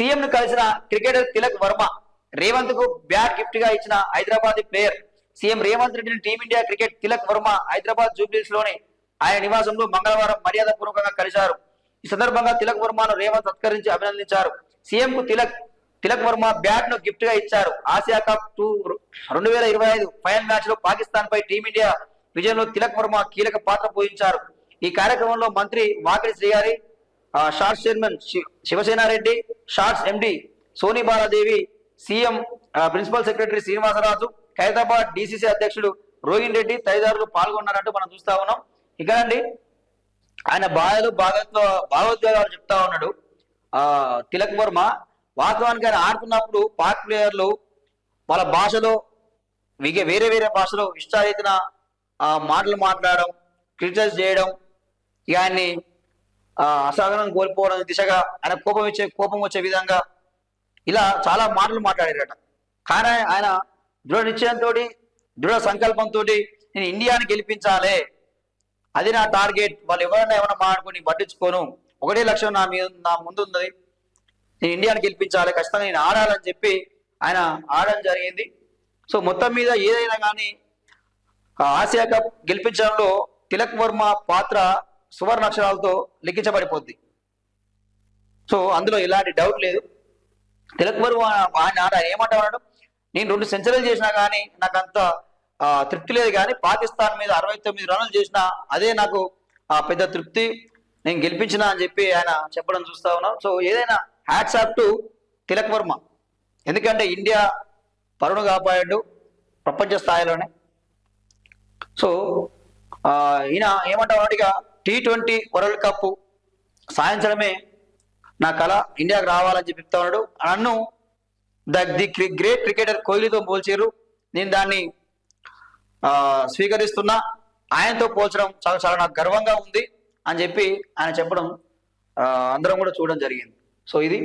CM ను కలిసిన cricketer Tilak Varma రేవంత్కు బ్యాట్ గిఫ్ట్గా ఇచ్చిన హైదరాబాద్ ప్లేయర్ సీఎం రేవంత్ రెడ్డిని team India cricket Tilak Varma Hyderabad జూబ్లీస్లోని ఆయన నివాసంలో మంగళవారం మర్యాద పూర్వకంగా కలిశారు. ఈ సందర్భంగా తిలక్ వర్మను రేవంత్ సత్కరించి అభినందించారు. సీఎం కు తిలక్ తిలక్ వర్మ బ్యాట్ను గిఫ్ట్గా ఇచ్చారు. ఆసియా కప్ టూ రెండు వేల ఇరవై ఐదు ఫైనల్ మ్యాచ్లో పాకిస్తాన్ పై టీమిండియా విజయంలో తిలక్ వర్మ కీలక పాత్ర పోషించారు. ఈ కార్యక్రమంలో మంత్రి వాకిడి శ్రీగారి షార్ట్స్ చైర్మన్ శి- Sivasenareddy shorts MD Soni Baladevi CM principal secretary Srinivasaraju Khairatabad DCC అధ్యక్షుడు రోహిన్ రెడ్డి తదితరులు పాల్గొన్నారంటూ మనం చూస్తా ఉన్నాం. ఇకనండి ఆయన బాధలు భాగత్వ భావోద్వేగాలు చెప్తా ఉన్నాడు. ఆ తిలక్ వర్మ వాస్తవానికి ఆయన ఆడుతున్నప్పుడు పాక్ ప్లేయర్లు వాళ్ళ భాషలో విగే వేరే వేరే భాషలో ఇష్టారీతిన మాటలు మాట్లాడడం క్రిటిసైజ్ చేయడం ఇక ఆయన్ని అసహనం కోల్పోవడం దిశగా ఆయన కోపం ఇచ్చే కోపం వచ్చే విధంగా ఇలా చాలా మాటలు మాట్లాడారట. కానీ ఆయన దృఢ నిశ్చయంతో దృఢ సంకల్పంతో నేను ఇండియాని గెలిపించాలి. అది నా టార్గెట్. వాళ్ళు ఎవరైనా ఏమైనా మాట్లాడుకుని పట్టించుకోను. ఒకటే లక్ష్యం నా మీద నా ముందు ఉన్నది నేను ఇండియాని గెలిపించాలి. ఖచ్చితంగా నేను ఆడాలని చెప్పి ఆయన ఆడడం జరిగింది. సో మొత్తం మీద ఏదైనా కానీ ఆసియా కప్ గెలిపించడంలో తిలక్ వర్మ పాత్ర సువర్ణ అక్షరాలతో లిఖించబడిపోద్ది. సో అందులో ఎలాంటి డౌట్ లేదు. తిలక్ వర్మ ఆయన ఆడ ఏమంటాడు నేను రెండు సెంచరీలు చేసినా కానీ నాకు అంత తృప్తి లేదు కానీ పాకిస్తాన్ మీద అరవై తొమ్మిది రన్నులు చేసినా అదే నాకు ఆ, పెద్ద తృప్తి. నేను గెలిపించిన అని చెప్పి ఆయన చెప్పడం చూస్తా ఉన్నాం. సో ఏదైనా hats off to Tilak Varma. ఎందుకంటే ఇండియా పరుణు కాపాడాడు ప్రపంచ స్థాయిలోనే. సో ఈయన ఏమంటారు ఇక? టీ ట్వంటీ వరల్డ్ కప్ సాధించడమే నా కళ ఇండియాకి రావాలని చెప్పి చెప్తా ఉన్నాడు. నన్ను ద ది గ్రేట్ క్రికెటర్ కోహ్లీతో పోల్చారు. నేను దాన్ని స్వీకరిస్తున్నా. ఆయనతో పోల్చడం చాలా చాలా నాకు గర్వంగా ఉంది అని చెప్పి ఆయన చెప్పడం అందరం కూడా చూడడం జరిగింది. సో ఇది